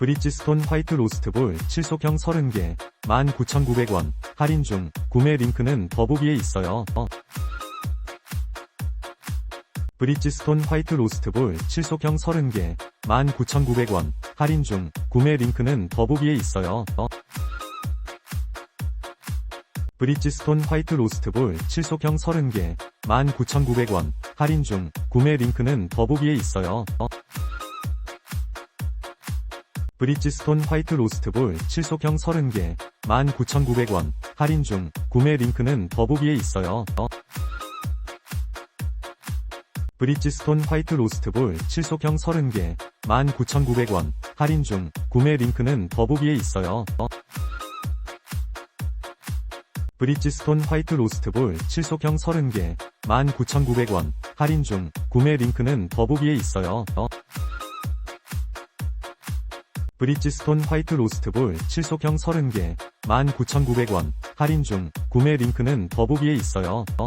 브리지스톤 화이트 로스트볼 7속형 30개 19,900원 할인 중 구매 링크는 더보기에 있어요. 어. 브리지스톤 화이트 로스트볼 7속형 30개 19,900원 할인 중 구매 링크는 더보기에 있어요. 어. 브리지스톤 화이트 로스트볼 7속형 30개 19,900원 할인 중 구매 링크는 더보기에 있어요. 어. 브리지스톤 화이트 로스트볼 7속형 30개 19,900원 할인 중 구매 링크는 더보기에 있어요. 어. 브리지스톤 화이트 로스트볼 7속형 30개 19,900원 할인 중 구매 링크는 더보기에 있어요. 어. 브리지스톤 화이트 로스트볼 7속형 30개 19,900원 할인 중 구매 링크는 더보기에 있어요. 어. 브리지스톤 화이트 로스트볼 7속형 30개 19,900원 할인 중 구매 링크는 더보기에 있어요. 어.